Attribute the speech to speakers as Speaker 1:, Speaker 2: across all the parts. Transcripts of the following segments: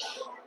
Speaker 1: Thank you.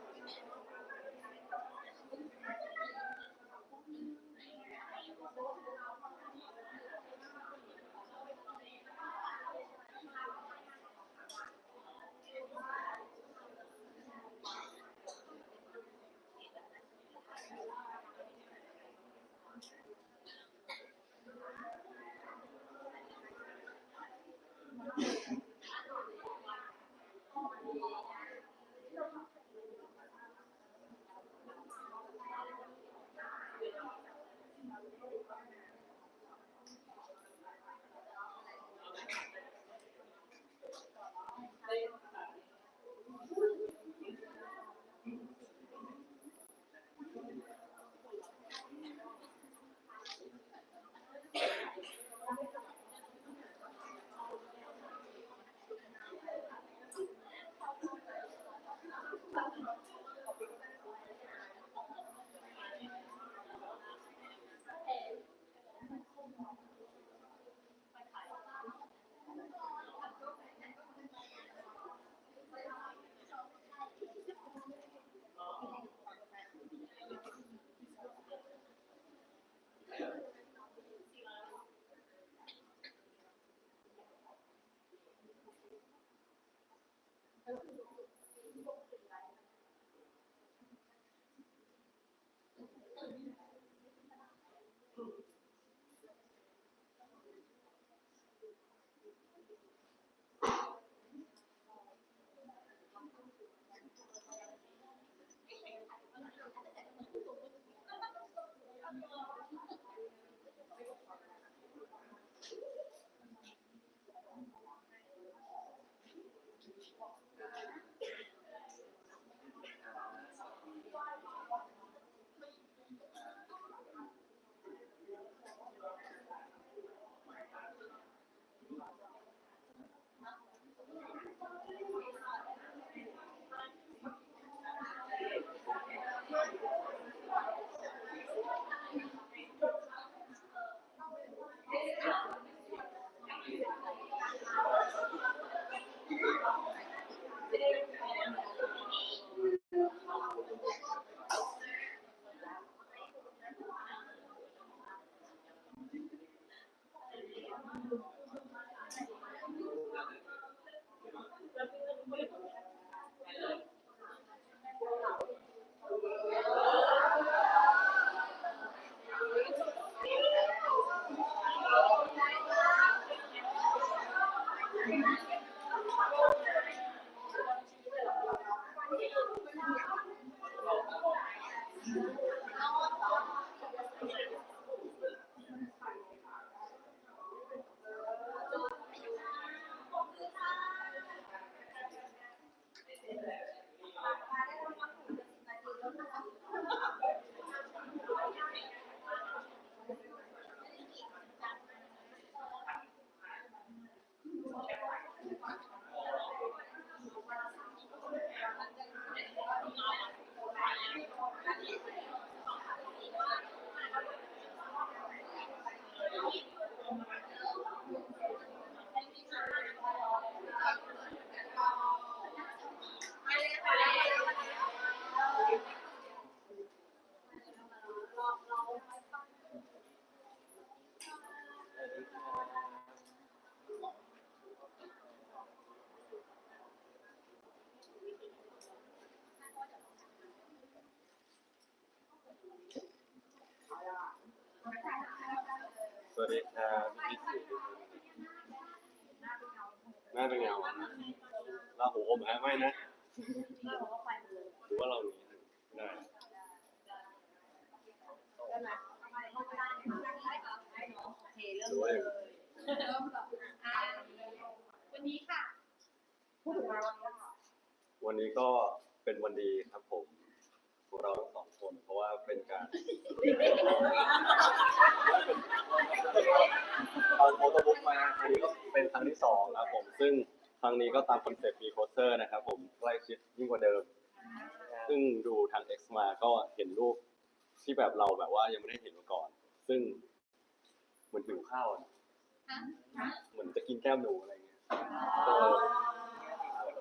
Speaker 1: วัสดีครับพี่สิหน้าเป็นเงาเราหูอมฮะไม่นะหรือว่าเราหนีได้
Speaker 2: เทเริ่มเลยเริ่มแบบอ่าวันนี้ค่ะพูดถึงมาวันนี้ค่ะ
Speaker 1: วันนี้ก็เป็นวันดีครับผม ราะว่าเป็นการเอาโฟโต้บุ๊กมาครั้งนี้ก็เป็นครั้งที่สองครับผม ซึ่งครั้งนี้ก็ตามคอนเซ็ปต์มีโคเซอร์นะครับผมใกล้ชิดยิ่งกว่าเดิม ซึ่งดูทาง X มาก็เห็นรูปที่แบบเราแบบว่ายังไม่ได้เห็นมาก่อน ซึ่งเหมือนหิวข้าวอะเหมือนจะกินแก้มหนูอะไรเงี้ยเออ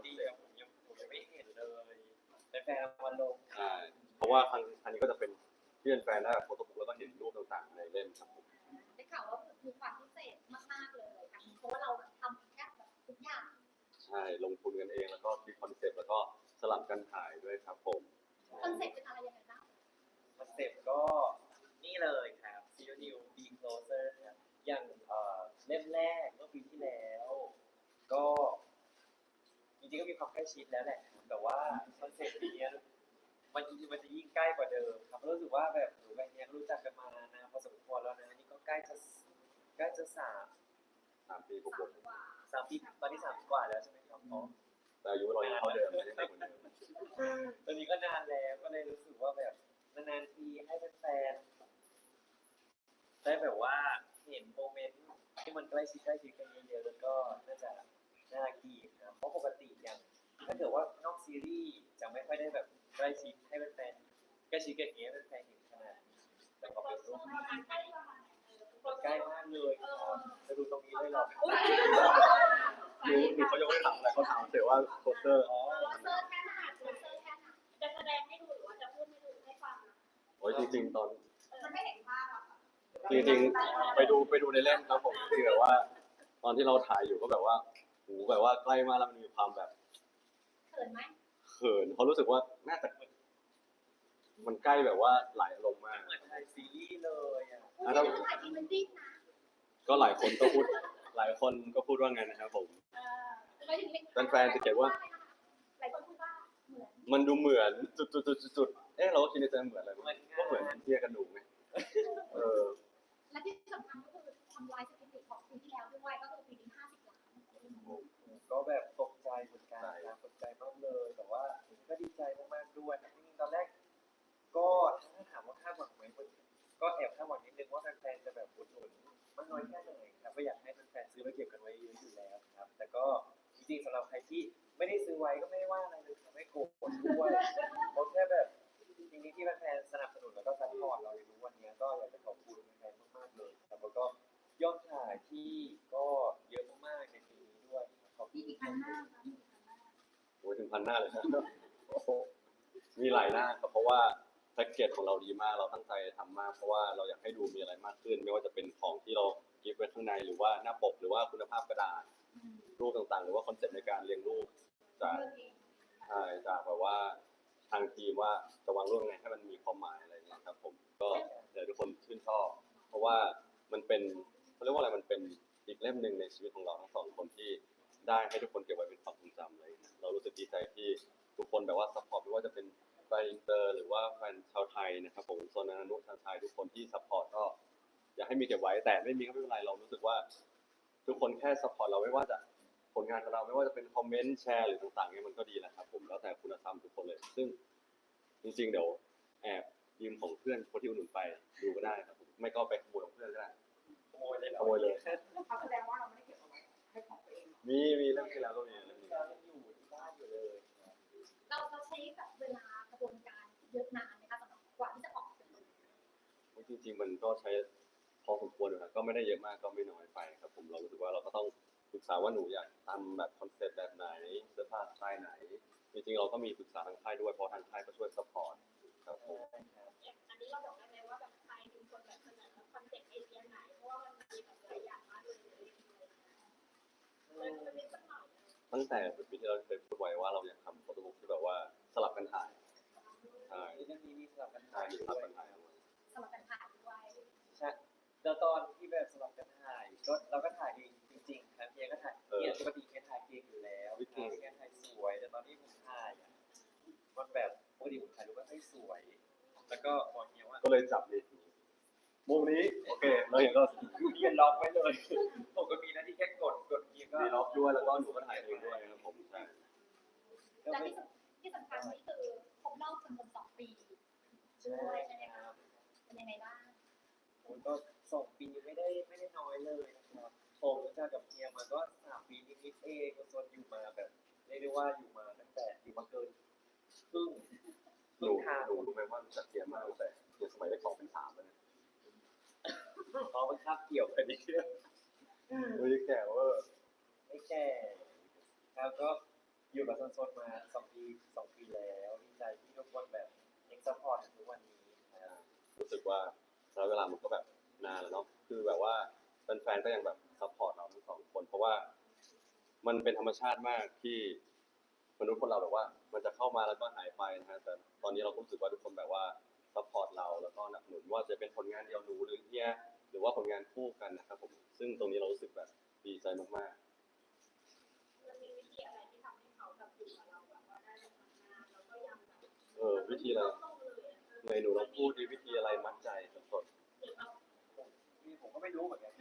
Speaker 3: ดีอะผมยังผมยังไม่เห็นเลยแฟนๆเอามาลง
Speaker 1: ใช่ เพราะว่าครั้งครั้งนี้ก็จะเป็นที่เป็นแฟนได้แบบโฟโต้บุ๊กแล้วก็เห็นรูปต่างๆในเล่มครับผม
Speaker 2: ได้ข่าวว่ามีความพิเศษมากๆเลยค่ะเพราะว่าเราทำแค่แบบทุกอย่าง
Speaker 1: ใช่ลงทุนกันเองแล้วก็คิดคอนเซ็ปต์แล้วก็สลับกันถ่ายด้วยครับผม
Speaker 2: คอนเซ็ปต์เป็นอะไรยังไงบ้าง
Speaker 3: คอนเซ็ปต์ก็นี่เลยครับ See you new be closer ครับอย่างเอ่อเล่มแรกเมื่อปีที่แล้ว ก็จริงๆก็มีความใกล้ชิดแล้วแหละครับแต่ว่าคอนเซ็ปต์นี้ มันจริงๆมันจะยิ่งใกล้กว่าเดิมครับรู้สึกว่าแบบหนูกับเฮียก็รู้จักกันมานานพอสมควรแล้วนะนี่ก็ใกล้จะใกล้จะสาม
Speaker 1: สามปีบ
Speaker 2: สาว
Speaker 1: ก
Speaker 2: มกว่า
Speaker 3: สามปีตอนนี้สามกว่าแล้วใช่ไหมครับอ๋อ
Speaker 1: ๆแต่อายุเรายังเท่าเดิมไม่ได้เด็กเหมือนเดิม
Speaker 3: ตอนนี้ก็นานแล้วก็เลยรู้สึกว่าแบบนานๆทีให้แฟนๆได้แบบว่าเห็นโมเมนต์ที่มันใกล้ชิดใกล้ชิดกันเยอะๆแล้วก็น่าจะน่ารักดีครับเพราะปกติอย่างถ้าเกิดว่านอกซีรีส์จะไม่ค่อยได้แบบ ใกล้ชิดให้เป็นแฟนใกล้ชิดกันอย่างเงี้ยแฟนเห็นขนาดนี้แต่พอเป็นรูปใกล้มากเลยจะดูตรงนี้เลยเหรอ
Speaker 1: ดูดูเขายังไม่ถามอะไรเขาถามเฉยว่าโคสเตอร์
Speaker 3: อ๋อ
Speaker 2: โปสเตอร์แค่ไหนโปสเตอร์แค่ไหนจะแสดงให้ดูหรือว่าจะพูดให้ดูให้ฟัง
Speaker 1: โอ้ยจริงๆตอน
Speaker 2: มันไม่เห็นภาพอะ
Speaker 1: จริงๆไปดูไปดูในเล่มครับผมคือแบบว่า ตอนที่เราถ่ายอยู่ก็แบบว่าหูแบบว่าใกล้มากแล้วมันมีความแบบ
Speaker 2: เขินไหม
Speaker 1: ขินเขารู้สึกว่าน่าจะมันใกล้แบบว่าหลายอารมณ์มาก
Speaker 3: เหมือนถ่ายซีรีส์เลยอะ
Speaker 2: พูดให้ดูถ่ายจริงมันดิ้นนะ
Speaker 1: ก็หลายคนก็พูด หลายคนก็พูดว่าไงนะครับผม
Speaker 2: เออ
Speaker 1: แฟนๆจะเขียนว่า
Speaker 2: หลายคนพูดว่าเหมือน
Speaker 1: มันดูเหมือนจุดจุดจุดจุดๆๆๆเอ๊ะเราก็คิดในใจเหมือนอะไร
Speaker 3: เหมื
Speaker 1: วะ
Speaker 3: อน
Speaker 1: ก็เหมือนเทียกันดูไหมเออ
Speaker 2: และที่สำคัญก็คือทำลายสถิติของปีที่แล้วด้วยก็คือปีนี้50ล้าน
Speaker 3: ก็แบบตก ใจเหมือนกันนะตกใจมากเลยแต่ว่าก็ดีใจมากๆด้วยจริงๆตอนแรก ก็ถ้าถามว่าคาดหวังไหมก็แอบคาดหวังนิดนึงว่าแฟนๆจะแบบอุดหนุนมากน้อยแค่ไหนครับก็อยากให้แฟนๆซื้อไปเก็บกันไว้เยอะอยู่แล้วครับ แต่ก็จริงๆสำหรับใครที่ไม่ได้ซื้อไว้ก็ไม่ได้ว่าอะไรเลยไม่โกรธด้วยเพราะแค่แบบจริงๆที่แฟนๆสนับสนุนแล้วก็ซัพพอร์ตเราในทุกวันนี้ก็อยากจะขอบคุณแฟนๆมากๆเลยครับแล้วก็ยอดขายที่ก็เยอะมากๆใน
Speaker 2: มีกี่พันหน้าคะมีกี่พันหน้า
Speaker 1: โอ้ยถึงพันหน้าเลยนะโอ้โหมีหลายหน้าครับเพราะว่าแพ็กเกจของเราดีมาก เราตั้งใจทำมากเพราะว่าเราอยากให้ดูมีอะไรมากขึ้น ไม่ว่าจะเป็นของที่เราเก็บไว้ข้างในหรือว่าหน้าปกหรือว่าคุณภาพกระดาษรูปต่างๆ หรือว่าคอนเซ็ปต์ในการเรียงรูปจากใช่จากแบบว่าทางทีมว่าจะวางรูปยังไงให้มันมีความหมายอะไรเงี้ยครับ ผมก็เดี๋ยวทุกคนชื่นชอบเพราะว่ามันเป็นเขาเรียกว่าอะไรมันเป็นอีกเล่มหนึ่งในชีวิตของเราทั้งสองคนที่ ได้ให้ทุกคนเก็บไว้เป็นความทรงจำอะไรอย่างเลยเรารู้สึกดีใจที่ทุกคนแบบว่าซัพพอร์ตไม่ว่าจะเป็นแฟนอินเตอร์หรือว่าแฟนชาวไทยนะครับผมโซนนานุชาวไทยทุกคนที่ซัพพอร์ตก็ อยากให้มีเก็บไว้แต่ไม่มีก็ไม่เป็นไรเรารู้สึกว่า ทุกคนแค่ซัพพอร์ตเราไม่ว่าจะผลงานของเราไม่ว่าจะเป็นคอมเมนต์แชร์หรือต่างๆเนี่ยมันก็ดีแล้วครับผมแล้วแต่คุณธรรมทุกคนเลย ซึ่งจริงๆเดี๋ยวแอบยืมของเพื่อนคนที่อุดหนุนไปดูก็ได้ครับผมไม่ก็ไปขโมยของเพื่อนก็ได้
Speaker 3: ขโมยเลยหรอ
Speaker 1: ขโมยเลย
Speaker 4: เขาแสดงว่าเราไม่ได้
Speaker 1: มีมีเรื่องที่แล้วก็มีเรื่องนี้
Speaker 3: เรายังอยู่ที่บ้านอยู่เลยครับ
Speaker 2: เราเราใช้แบบเวลากระบวนการเยอะนานไหมคะสำหรับกว่าที่จะออกเป็นตัว
Speaker 1: จริง ๆ มันก็ใช้พอสมควรอยู่ครับก็ไม่ได้เยอะมากก็ไม่น้อยไปครับ ผมเรารู้สึกว่าเราก็ต้องศึกษาว่าหนูอยากทำแบบคอนเซ็ปต์แบบไหนเสื้อผ้าสไตล์ไหน จริงๆเราก็มีปรึกษาทางค่ายด้วยเพราะทางค่ายก็ช่วยซัพพอร์ตครับผม
Speaker 2: ตั้ง
Speaker 1: แต่ปีที่เราเคยพูดไว้ว่าเราอยากทำโฟโต้บุ๊กที่แบบว่าสลับกันถ่ายใช่
Speaker 3: เรื่องนี้มีสลับกัน
Speaker 1: ถ่า
Speaker 3: ถ่ายย
Speaker 1: ส
Speaker 3: ด้
Speaker 1: ลับ
Speaker 3: วย
Speaker 1: กันถ่ายเอาไว้
Speaker 2: สำหรับการถ่ายด้วย
Speaker 3: ใช่แล้วตอนที่แบบสลับกันถ่ายก็เราก็ถ่ายเองจริงๆครับเฮียก็ถ่ายเฮียปกติเฮียถ่ายเองอยู่แล้วเฮียถ่ายสวยแต่ตอนที่ผมถ่ายอะมันแบบปกติผมถ่ายรูปไม่ค่อยสวย แล้วก็บอกเฮียว่า
Speaker 1: ก็เลยจับดี มุมนี้โอเคแล้วอย่างก็
Speaker 3: เฮียล็อกไว้เลยผมก็มีหน้าที่แค่กดกดเฮียก็
Speaker 1: มีล็อกด้วยแล้วก็หนูก็ถ่ายเองด้วยครับผมใช่
Speaker 3: ก็
Speaker 2: และ
Speaker 3: ไม่
Speaker 2: ที่สำที่สำคัญนี่คือครบรอบจำนวนสองปี
Speaker 3: ใช่
Speaker 2: ด้วยใช่ไหม
Speaker 3: ค
Speaker 2: คะ
Speaker 3: รับ
Speaker 2: เป็นยังไงบ้าง
Speaker 3: ผมก็สองปีไม่ได้ไม่ได้น้อยเลยนะครับผมรู้จักกับเฮียมาก็สามปีนิดๆเองก็ส่วนอยู่มาแบบเรียกได้ว่าอยู่มา คา
Speaker 1: บเกี่ยวกันนิด
Speaker 3: เดียว
Speaker 1: อุ้ยแก่เวอร์
Speaker 3: ไม่แก่แล้วก็อยู่กับโซนมาสองปีสองปีแล้วดีใจที่ทุกคนแบบยังซัพพอร์ตถึทุก
Speaker 1: วั
Speaker 3: นนี้
Speaker 1: รู้สึกว่าระยะเวลามันก็แบบนานแล้วเนาะคือแบบว่าแฟนๆก็ยังแบบซัพพอร์ตเราทั้งสองคน เพราะว่ามันเป็นธรรมชาติมากที่มนุษย์คนเราแบบว่า มันจะเข้ามาแล้วก็หายไปนะฮะแต่ตอนนี้เราก็รู้สึกว่าทุกคนแบบว่าซัพพอร์ตเราแล้วก็หนักหนุนว่าจะเป็นผลงานเดียวหนูหรือเนี่ย หรือว่าผลงานคู่กันนะครับผมซึ่งตรงนี้เรารู้สึกแบบดีใจมากๆ
Speaker 2: มันมีวิธีอะไรที่ทำให้เขาแบบอยู่กับเราแบบว่าได้ทำงานแล้วก็ยังแบบ
Speaker 1: เออ วิธีอะไรในหนูลองพูดดีวิธีอะไรมัดใจสด
Speaker 3: นี่ผมก็ไม่รู้เหมือนกัน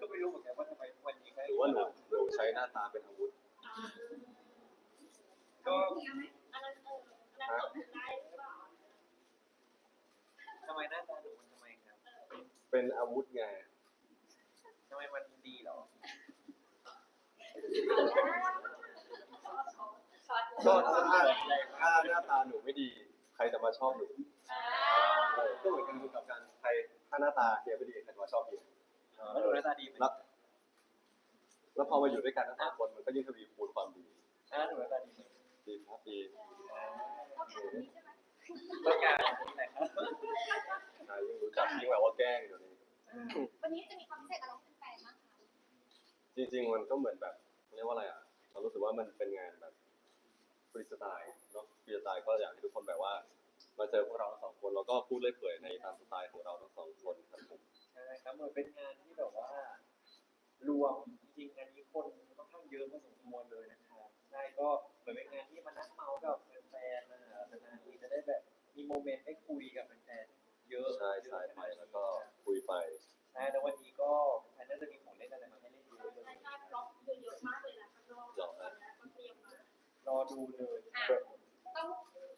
Speaker 3: ก็ไม่รู้เหมือนกันว่าทำไมวันนี้
Speaker 1: ๆหรือว่าหนูหนูใช้หน้าตาเป็นอาวุธ
Speaker 3: ก็
Speaker 2: อันนั้นเอออันนั้นตกได้หรือเปล่า
Speaker 3: ทำไมหน้าตาหนูมันทำไมครับ
Speaker 1: เป็นอาวุธไง
Speaker 3: ทำไมมันดีเหรอ
Speaker 1: ก็ถ้าถ้าถ้าหน้าตาหนูไม่ดี ใครจะมาชอบหนูเออก็เหมือนกันกับการใครถ้าหน้าตาเฮียไม่ดีใครจะมาชอบเฮีย
Speaker 3: แล้วหนูหน้าตาดีไหม
Speaker 1: แล้วแล้วพอมาอยู่ด้วยกันทั้งสองคนมันก็ยิ่งทวีคูณความดี
Speaker 3: อ่าหนูหน้าตาดีไหม
Speaker 1: ดีครับดี
Speaker 3: ต้องการอะไรครับ
Speaker 1: นะยิ่งรู้จักยิ่งแบบว่าแกล้งเดี๋ยวนี้
Speaker 2: วันนี้จะมีความพิเศษอะไรให้แฟนๆบ้างคะ
Speaker 1: จริง ๆ มันก็เหมือนแบบเรียกว่าอะไรอะเรารู้สึกว่ามันเป็นงานแบบฟรีสไตล์เนาะฟรีสไตล์ก็อยากให้ทุกคนแบบว่า มาเจอพวกเราทั้งสองคนแล้วก็พูดเลื่อยเปื่อยในตามสไตล์ของเราทั้งสองคนครับผม
Speaker 3: ใช่ครับเหมือนเป็นงานที่แบบว่า รวมจริงๆงานนี้คนค่อนข้างเยอะพอสมควรเลยนะครับใช่ก็เหมือนเป็นงานที่มานั่งเมาส์กับ แฟนๆนะครับนานๆทีจะได้แบบมีโมเมนต์ได้คุยกับแฟนๆเยอะ
Speaker 1: ใช่ใช่ไปแล้วก็คุยไป
Speaker 3: ใช่แล้ววันนี้ก็แฟนน่าจะมีของเล่นอะไรมาให้เล่นเยอะเลย
Speaker 2: รายการบล็อกเยอะๆมากเลยนะข้างนอกเขาเตรียมมาร
Speaker 3: อดูเลย
Speaker 2: ต้อง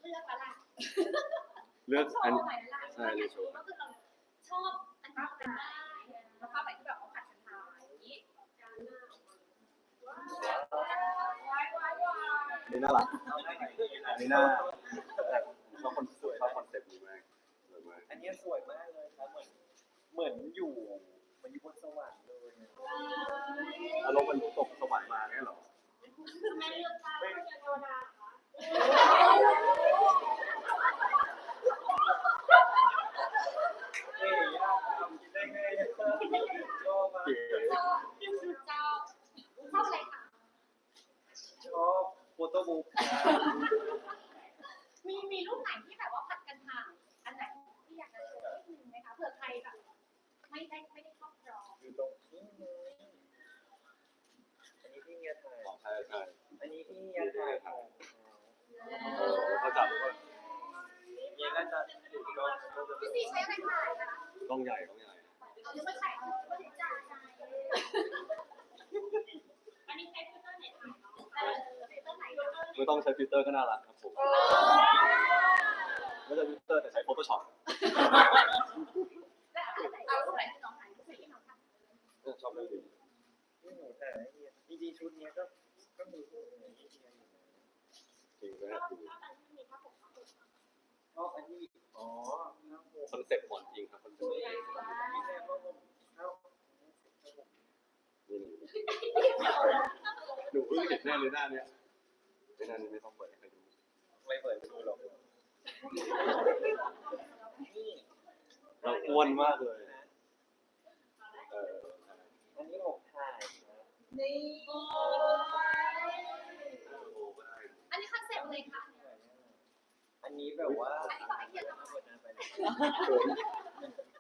Speaker 2: เลือกแล้วล่ะ
Speaker 1: เลือก
Speaker 2: ชอ
Speaker 1: อั
Speaker 2: บ
Speaker 1: น
Speaker 2: ไหนล่ะว่าอยากรู้ก็คือเราชอบอันนี้เป็นได้แล้วภาพไหนที่แบบเขาผัดกันถ่ายอย่างนี้การหน้าว้ายว้ายว้าย
Speaker 1: นี่น่ารัก
Speaker 3: เอาได้ไหนดี
Speaker 1: อันนี้น่าแต่ชอบคอนสวยชอบคอนเซ็ปต์นี้มากสวยมาก
Speaker 3: อันนี้สวยมากเลยครับเหมือนเหมือนอยู่เหมือนอยู่บนสวรรค์เลยอะ
Speaker 1: อารมณ์มันตกสวรรค์มาเนี่ยเหรอ
Speaker 2: แม่เลือกได้ไม่ใช่เทวดาคะ
Speaker 3: เฮ้ยยากทำกินได้ไงชอบมาก
Speaker 1: เก๋
Speaker 2: เจ้าเจ้าชอบอะไรคะ
Speaker 3: ชอบโฟโต้บุ๊กครับ
Speaker 2: มีมีรูปไหนที่แบบว่าผัดกันถ่ายอันไหนที่อยากจะโชว์นิดนึงไหมคะเผื่อใครแบบไม่ได้ไม่ได้ครอบครอง
Speaker 3: อยู่ตรงนี้เลยอันนี้ที่เมียถ่าย
Speaker 1: ของใช่ใช่
Speaker 3: อันนี้ที่เมียถ่ายของ
Speaker 1: เออเขาจับแล้วก็
Speaker 3: เมียน่าจะถือกล้องแล้วก็จะ
Speaker 2: พี่สีใช้อะไรถ่ายคะ
Speaker 1: กล้องใหญ่กล้องใหญ่
Speaker 2: เอาเดี๋ยวมาถ่ายเอาไม่ได้จ่ายอันนี้ใช้ฟิลเตอร์ไหนถ่ายเนาะเออฟิลเตอร์ไหนเนาะ
Speaker 1: ไม่ต้องใช้ฟิลเตอร์ก็น่ารักครับผม ไม่ใช่ฟิเตอร์แต่ใช้ Photoshop
Speaker 2: เอารูปไหนที่น้องถ่ายรูปไหนที่น้องถ่าย
Speaker 1: เออชอบเรื่องนี้
Speaker 3: ที่หนูถ่ายให้เมียจริงๆชุดเนี้ยก็ก็มีพวกนี้ที่เมียอยู่นะ
Speaker 1: จริงนะ
Speaker 2: ชอบ
Speaker 1: จริง
Speaker 2: ชอบอันที่มีผ้าห่มผ้าห่ม
Speaker 3: ชอบอันที่อ๋อน้ำโม
Speaker 1: คอนเซ็ปต์หมอนจริงครับคอนเซ็ปต์
Speaker 3: มีแม่ก็ผมเอ้า
Speaker 1: นี่หนูเพิ่งเห็นหน้าเลยหน้าเนี้ยไอ้หน้านี้ไม่ต้องเปิด
Speaker 3: ไม่เปิดดูหรอกนี่
Speaker 1: เราอ้วนมากเลย
Speaker 3: นะ
Speaker 1: เออ
Speaker 3: อันนี้ผมถ่ายนะ
Speaker 2: นี่โอ้
Speaker 1: โอ้ก็ได้
Speaker 2: อันนี้คอนเซ็ปต์เลยค่ะ
Speaker 3: อันนี้แบบว่า
Speaker 2: อันนี้ต่อให้เทียบกับ
Speaker 3: เปิดหน้าไปเลย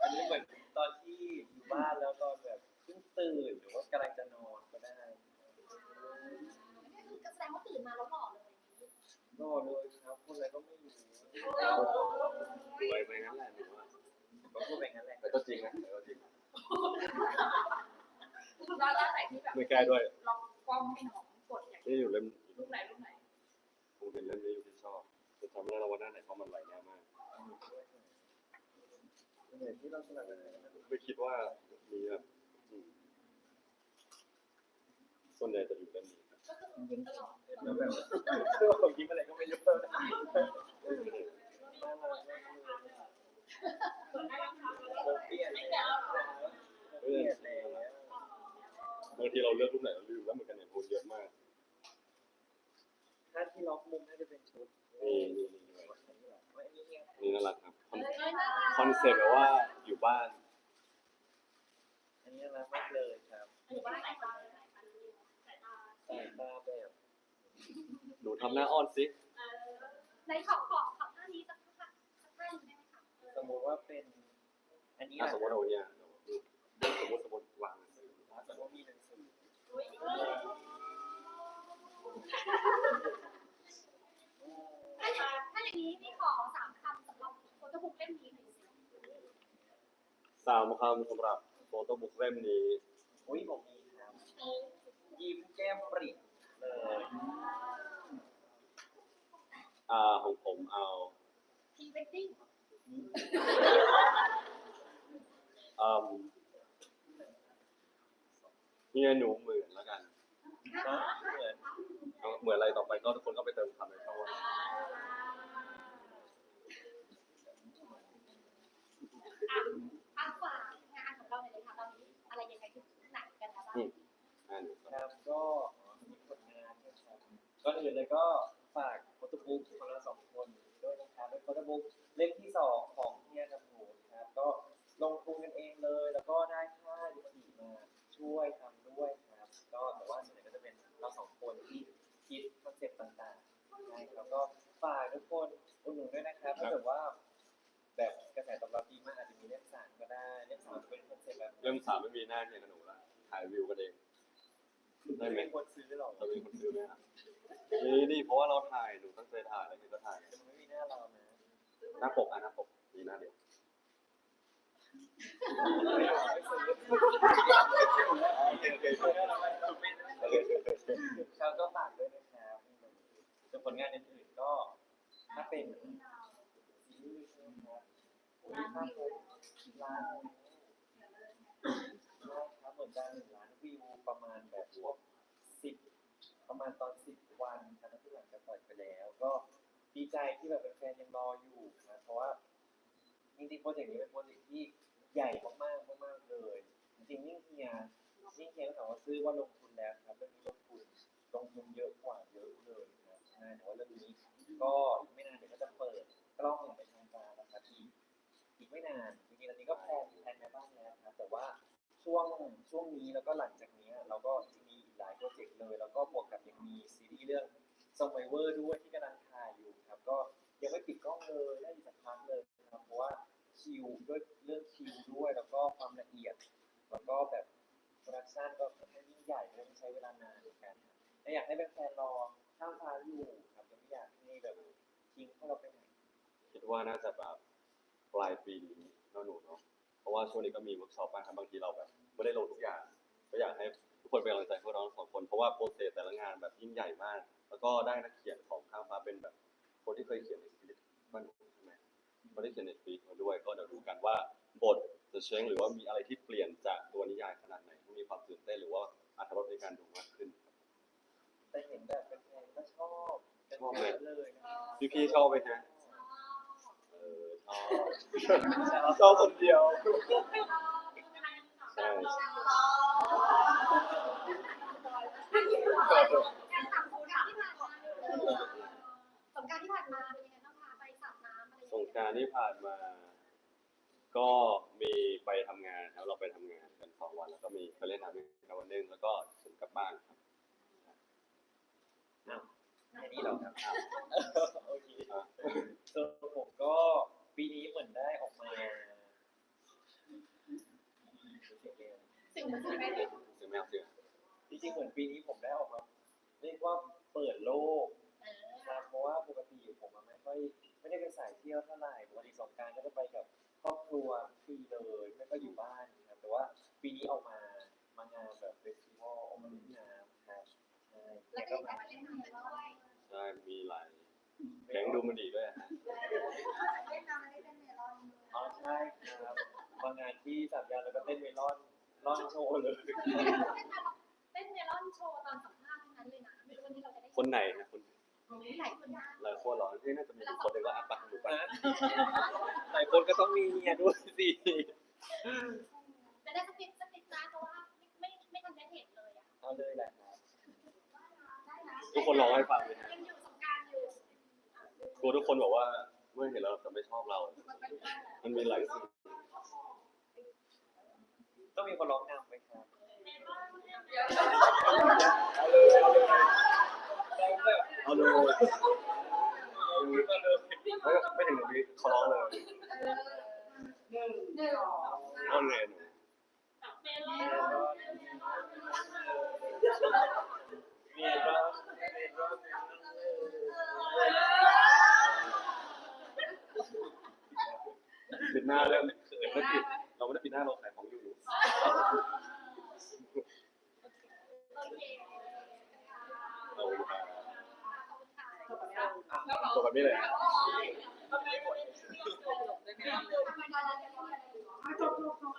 Speaker 3: อันนี้เหมือนตอนที่อยู่บ้านแล้วตอนแบบเพิ่งตื่นหรือว่ากำลังจะนอนก็ได้
Speaker 2: นี่คือแสดงว่าตื่นมาแล้วหล่อเลย
Speaker 3: รอเลยครับพูดอะไรก็ไม่รู้
Speaker 1: สวยไปงั้นแหละหนูว่า
Speaker 3: ก็พูดไปงั้นแหละ
Speaker 1: แต่ก็จริงนะแต่ก็จริง
Speaker 2: แล้วแล้วไหนที่แบบ
Speaker 1: ไม่แก้ด้วย
Speaker 2: ล็อกกล้องให้น้องกดอย่าง
Speaker 1: นี่อยู่เล่ม
Speaker 2: รูปไหนรูปไหน
Speaker 1: คงเป็นเล่มนี้อยู่ที่ชอบจะทำให้เราวันหน้าไหนเพราะมันไหลง่ายมาก
Speaker 3: เหมือนที่เราสลับกันเลยนะ
Speaker 1: ไม่คิดว่ามีแบบอืมส่วนใหญ่จะอยู่เล่มนี้ครับ
Speaker 2: ก็คือ ยิ้มตลอด
Speaker 3: แล้วแบบผมยิ้มอะไรก็ไม่รู้เลยน่ารักมากเลยผมเปลี่ยนแล้วผมเลย
Speaker 1: บางทีเราเลือกรูปไหนเราลืมแล้วเหมือนกันเนี่ยโพสเยอะมาก
Speaker 3: ถ้าที่ล็อกมุมน่าจะเป็นชุด
Speaker 1: นี่นี่นี่
Speaker 3: น่า
Speaker 1: รักครับคอน
Speaker 2: เซ็
Speaker 1: ปต์แบบว่าอยู่บ้าน
Speaker 3: นี้น่ารักมากเลยครับ
Speaker 2: หรือว่าสายตาสายตา
Speaker 3: สายตาแบบ
Speaker 1: หนูทำหน้าอ้อนสิ
Speaker 2: เออในขอบขอบขอบท่านี้สักสักสักท่าหนึงได้ไหมคะเออ
Speaker 3: สมมุติว่าเป็น อันนี้
Speaker 1: อะ
Speaker 3: นะ
Speaker 1: สมมติเอาเนี่ยสมมติสมมติวาง
Speaker 3: สมมติว่ามีหนังสือ
Speaker 2: อุ๊ยถ้าอย่างถ้าอย่างนี้พี่ขอสามคำสำหรับโฟโต้บุ๊กเล่มนี้หน่อยสิ
Speaker 1: สามคำสำหรับโฟโต้บุ๊กเล่มนี้
Speaker 3: อุ้ยผมมีครับ
Speaker 2: เออ
Speaker 3: ยิ้มแก้มปริเลย
Speaker 1: อ่าของผมเอา
Speaker 2: พรีเวดดิ้ง
Speaker 1: อืมเฮียหนูเหมือนแล้วกัน
Speaker 3: เขา
Speaker 2: ก็
Speaker 3: ฝากด้วยนะครับส่วนผลงานอื่นๆก็ถ้าเป็นซีรีส์ใช่ไหมครับโอ้านตร์ล้านครับเหมือนกันหนึ่งล้านวิวประมาณแบบพวกสิบประมาณตอนสิบวันครับที่หลังจะปล่อยไปแล้ว ก็ดีใจที่แบบแฟนๆยังรออยู่นะเพราะว่าจริงๆโปรเจกต์นี้เป็นโปรเจกต์ที่ ใหญ่มากๆมากๆเลย จริงๆยิ่งเฮียยิ่งเฮียก็ถามว่าซื้อว่าลงทุนแล้วครับเรื่องนี้ลงทุนลงทุนเยอะกว่าเยอะเลยครับใช่แต่ว่าเรื่องนี้ก็ไม่นานเดี๋ยวก็จะเปิดกล้องอย่างเป็นทางการนะครับอีกอีกไม่นานจริงๆตอนนี้ก็แพลนแพลนมาบ้างแล้วครับแต่ว่าช่วงช่วงนี้แล้วก็หลังจากนี้เราก็จะมีอีกหลายโปรเจกต์เลย แล้วก็บวกกับยังมีซีรีส์เรื่อง s u r v i v o r ด้วยที่
Speaker 1: มีเวิร์กช็อปบ้างครับบางทีเราแบบไม่ได้ลงทุกอย่าง ก็อยากให้ทุกคนเป็นกำลังใจพวกเราทั้งสองคนเพราะว่าโปรเซสแต่ละงานแบบยิ่งใหญ่มาก แล้วก็ได้นักเขียนของข้ามฟ้าเป็นแบบ คนที่เคยเขียนในสปิริตบ้านหนูใช่ไหมคนที่เขียนในสปิริตมาด้วย ก็เดี๋ยวดูกันว่าบทจะเช้งหรือว่ามีอะไรที่เปลี่ยนจากตัวนิยายขนาดไหนมีความตื่นเต้นหรือว่าอรรถรสในการดูมากขึ้น
Speaker 3: แต่เห็นแบบแฟนๆก็ชอบกัน
Speaker 1: ชอบไหม
Speaker 3: เยอะเลยนะครับ
Speaker 1: พี่พี่ๆชอบไหมฮะา
Speaker 2: ดน้ำอะไร
Speaker 1: สงกรารที่ผ่านมา ก็มีไปทำงานครับเราไปทำงานกันสองวันแล้วก็มีไปเล่นน้ำกันวันหนึงแล้วก็ถึงกลับบ้านครับ
Speaker 3: อันนี้เหรอครับโอเค
Speaker 1: อะ
Speaker 3: ส่วนผมก็ปีนี้เหมือนได้ออกมา สียงเร็ว
Speaker 2: สิ่งเหมือนสิ่งไม่ดี
Speaker 1: เสียงแมวเสียง
Speaker 3: จริงๆเหมือนปีนี้ผมได้ออกมาเรียกว่าเปิดโลก
Speaker 2: เออ
Speaker 3: ครับเพราะว่าปกติผมอะไม่ค่อยไม่ได้เป็นสายเที่ยวเท่าไหร่ปกติสงกรารก็จะไปกับครอบครัวปีเลยไม่ก็อยู่บ้านครับแต่ว่าปีนี้ออกมามางานแบบเฟสติวัลออกมาเล่นน้ำครับใช่
Speaker 2: แล้ว
Speaker 3: แล้ว
Speaker 2: ก็
Speaker 3: ก็
Speaker 2: ยัง
Speaker 3: มา
Speaker 2: ได้มาเล่นน้ำด้วย
Speaker 1: ใช่มีหลายแก๊งดูมันดีด้วยฮะ
Speaker 2: เล่นน้ำได้เล่นเมลอน
Speaker 3: อ๋อใช่ครับมางานที่สามยานแล้วก็เต้นเมลอน ลอนโชว์เลย
Speaker 2: เล่นเมลอนโชว์ตอนสัมภาษณ์ทั้งนั้นเลยนะไม่รู้วันนี้เราจะได้
Speaker 1: คนไหนนะคน
Speaker 2: หลายคนนะ
Speaker 1: หลายคนเหรอที่น่าจะมีอยู่คนเดียวก็อะปักอยู่ไป
Speaker 3: นะหลายคนก็ต้องมีเฮียด้วยสิ
Speaker 2: จะได้สติสตินะเพราะว่าไม่ไม่ทันได้เห็นเลยอะ
Speaker 3: เอาเลยแหละครับ
Speaker 2: ได้นะ
Speaker 1: ทุกคนร้องให้ฟังเลยฮะ
Speaker 2: ยังอยู่สงการอยู่
Speaker 1: กลัวทุกคนบอกว่าเมื่อเห็นแล้วจะไม่ชอบเรา มันมีหลายสิ่ง
Speaker 3: ต้องมีคนร้องนำไหมครับ
Speaker 1: เอาเลยไม่ไม่ถึงหนึ่งวิเขาร้องเลย
Speaker 4: หนึ่งหนึ่ง
Speaker 1: อ้อนเลยหนู
Speaker 3: เมียร้องเมียร้อง
Speaker 1: ปิดหน้าเริ่มเขินไม่ปิดเราไม่ได้ปิดหน้าเราขายของอยู่ เราจบแบบนี้เลย
Speaker 4: จบจบจบ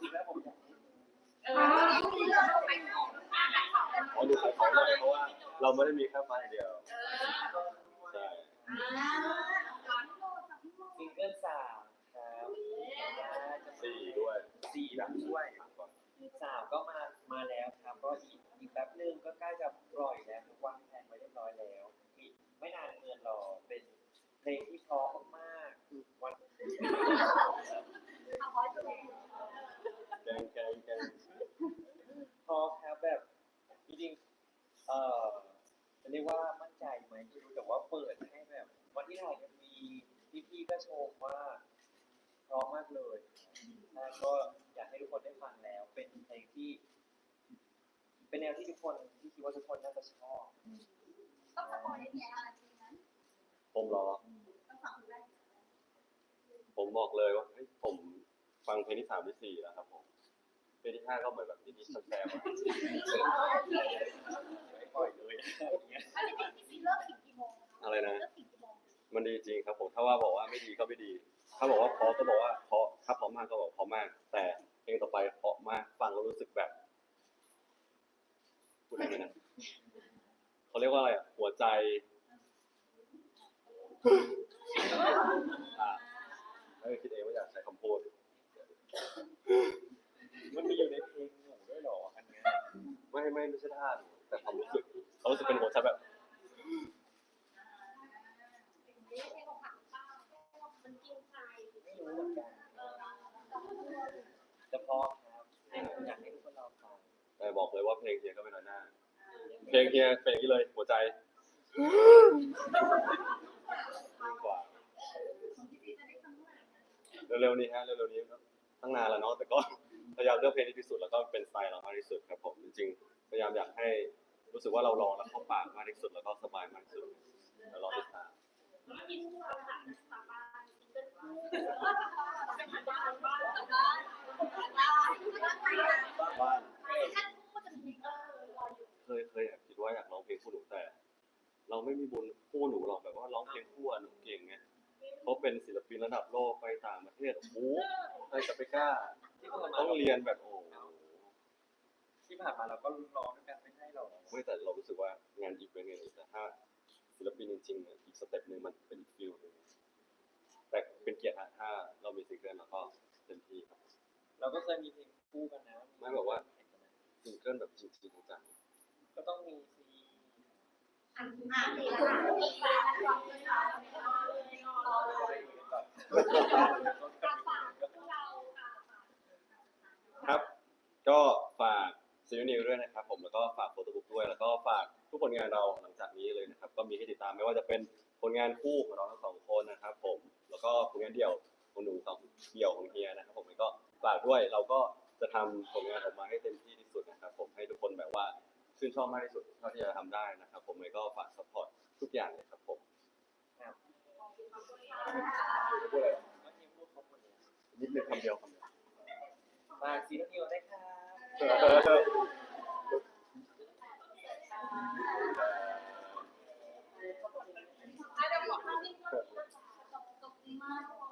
Speaker 3: จริงๆแล้วผมอยาก
Speaker 1: อ๋อดูขายของหน่อยเพราะว่าเราไม่ได้มีแค่ไฟล์เดียว ใช่
Speaker 3: ซิงเกิลสามครับจะ
Speaker 1: สี่ด้วย
Speaker 3: สี่แบบด้วยสามก็มามาแล้วครับ ก็อีกอีกแป๊บนึงก็ใกล้จะปล่อยแล้วทุกวางแผนไว้เรียบร้อยแล้วอีกไม่นานเกินรอเป็น เพลงที่เพราะมากคือวัน
Speaker 1: แกงแกงแกง
Speaker 3: พอครับแบบจริงๆเอ่อจะเรียกว่ามั่นใจไหมไม่รู้แต่ว่าเปิดให้แบบ วันที่ถ่ายกันมีพี่ๆก็ชมว่าเพร้อมมากเลยแล้วก็อยากให้ทุกคนได้ฟังแล้ว เป็นเพลงที่ เป็นแนวที่ทุกคนที่คิดว่าทุกคนน่าจะชอบ
Speaker 1: ผมรอ ผมบอกเลยว่าเฮ้ยผมฟังเพลงที่สามที่สี่แล้วครับผมเพลงที่ห้าก็เหมือนแบบที่นี่แซมๆอะ
Speaker 3: ไม่ปล่อยเลยอย่างเงี้ย
Speaker 1: อะไรนะมันดีจริงครับผมถ้าว่าบอกว่าไม่ดีก็ไม่ดี ถ้าบอกว่าเพราะก็บอกว่าเพราะถ้าเพราะมากก็บอกเพราะมาก แต่เพลงต่อไปเพราะมากฟังแล้วรู้สึกแบบพูดได้ไหมนะเขาเรียกว่าอะไรอะหัวใจ อะไม่ได้คิดเองว่าอยากใช้คำพูด
Speaker 3: มันมีอยู่ในเพลงหนูด้วยเหรออันเนี้ย
Speaker 1: ไม่ไม่ไม่ใช่ท่าหนูแต่ความรู้สึกเขารู้สึกเป็นหัวใจแบบ
Speaker 3: ไม่รู้เหมือนกันแต่พอครับอยากให้ทุกคนลองฟัง
Speaker 1: แต่บอกเลยว่าเพลงเฮียก็ไม่น้อยหน้า เพลงเฮียเป็นอย่างนี้เลยหัวใจดีกว่า เร็วๆนี้ฮะเร็วๆนี้ก็ตั้งนานแล้วเนาะแต่ก็พยายามเลือกเพลงที่ดีที่สุดแล้วก็เป็นสไตล์เรามากที่สุดครับผมจริงๆพยายามอยากให้รู้สึกว่าเราลองแล้วเข้าปากมากที่สุดแล้วก็สบายมากที่สุดแล้วรอติดตามบ้านเคยเคยแอบคิดว่าอยากร้องเพลงคู่หนูแต่ เราไม่มีบุญคู่หนูหรอกแบบว่าร้องเพลงคู่อะหนูเก่งไง เขาเป็นศิลปินระดับโลกไปต่างประเทศโอ้โหใครจะไปกล้า
Speaker 3: ที่ผ่านมา
Speaker 1: ต้องเรียนแบบโอ้โห
Speaker 3: ที่ผ่านมาเราก็ร้องด้วยกันไม่ใช่หรอ
Speaker 1: ไม่แต่เรารู้สึกว่างานอีเวนต์เนี่ยแต่ถ้าศิลปินจริงๆเนี่ยอีกสเต็ปหนึ่งมันเป็นอีกฟิลหนึงแต่เป็นเกียรติอะถ้าเรามีซิงเกิลแล้วก็เต็มที่ครับ
Speaker 3: เราก็เคยมีเพลงคู่กันนะ
Speaker 1: ไม่บอกว่าซิงเกิลแบบจริงๆจัง
Speaker 3: ก็ต้องมีซี
Speaker 1: ๆ ครับ ก็ฝากซีนิวด้วยนะครับ ผมแล้วก็ฝากโฟโต้บุ๊กด้วย แล้วก็ฝากทุกผลงานเราหลังจากนี้เลยนะครับ ก็มีให้ติดตามไม่ว่าจะเป็นผลงานคู่ของเราทั้งสองคนนะครับ ผม แล้วก็ผลงานเดี่ยวของหนูสองเดี่ยวของเฮียนะครับ ผมก็ฝากด้วยเราก็จะทำผลงานออกมาให้เต็มที่ที่สุดนะครับ ผมให้ทุกคนแบบว่า ชื่นชอบมากที่สุดเท่าที่จะทำได้นะครับ ผมเลยก็ฝากสปอร์ตทุกอย่างเลยครับผมพูดอะไร
Speaker 3: ก็ทีมพูดครบหมดเลย
Speaker 1: นิดนึงคำเดียวคำเดียว
Speaker 3: ฝากซีนิวได้ค่ะ
Speaker 2: ห